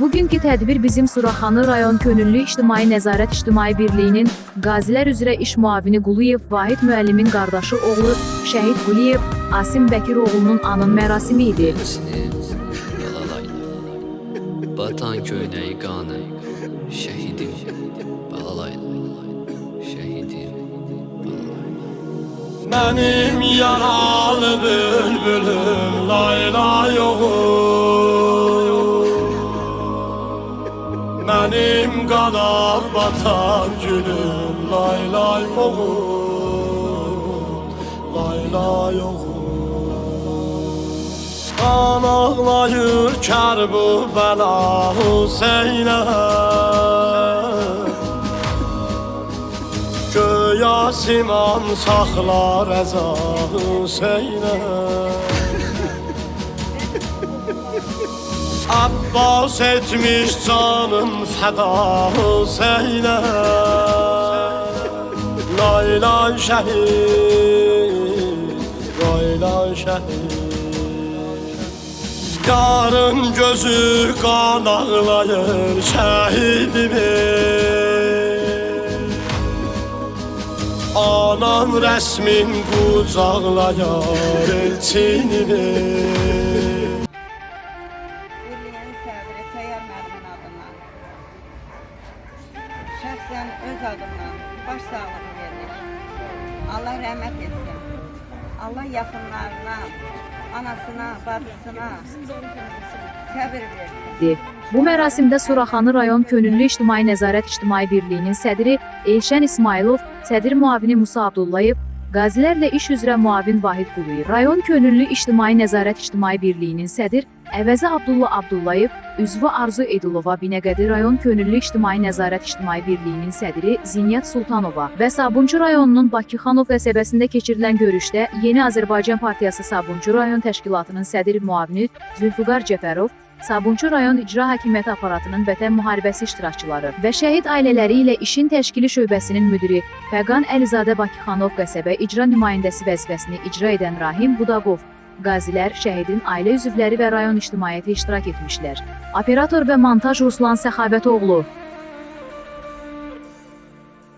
Bugünkü tədbir bizim Suraxanı rayon Könüllü İctimai Nəzarət İctimai Birliyinin Qazilər üzrə iş müavini Quliyev Vahid müəllimin qardaşı oğlu Şəhid Quliyev Asim Bəkiroğlunun anım mərasimi idi. Batan köynəyi qanı Şəhidim Benim yaralı bülbülüm layla yoğum Benim kanat batan gülüm layla yoğum Layla yoğum Kan ağlayır kərbu bəla Hüseynə Göya saxlar əza Hüseynə Abbas etmiş canım fəda Hüseynə Laylan şəhid Laylan şəhid Yarın gözü kan ağlayır şəhidimi Anan rəsmin qucaqlayar elçinini şəxsən öz adımdan baş sağlığı verir. Allah rəhmət etsin. Allah yaxınlarına, anasına, bacısına səbir versin. Bu mərasimdə Suraxanı rayon Könüllü İctimai Nəzarət İctimai Birliyinin sədri Elşən İsmailov, sədr müavini Musa Abdullayev, Qazilərlə iş üzrə müavin Vahid Quliyev, rayon Könüllü İctimai Nəzarət İctimai Birliyinin sədr Əvəzi Abdullah Abdullayev, üzvü Arzu Edilova, Binəqədi rayon Könüllü İctimai Nəzarət İctimai Birliyinin sədri Zinyət Sultanova və Sabunçu rayonunun Bakıxanov qəsəbəsində keçirilən görüşdə Yeni Azərbaycan Partiyası Sabunçu rayon təşkilatının sədr müavini Zülfüqar Cəfərov, Sabunçu rayon icra hakimiyyəti aparatının vətən müharibəsi iştirakçıları və şəhid ailələri ilə işin təşkili şöbəsinin müdiri Fəqan Əlizadə Bakıxanov qəsəbə icra nümayəndəsi vəzifəsini icra edən Rahim Budaqov, qazilər, şəhidin ailə üzvləri və rayon ictimaiyyəti iştirak etmişlər. Operator və montaj Ruslan Səxavətoğlu,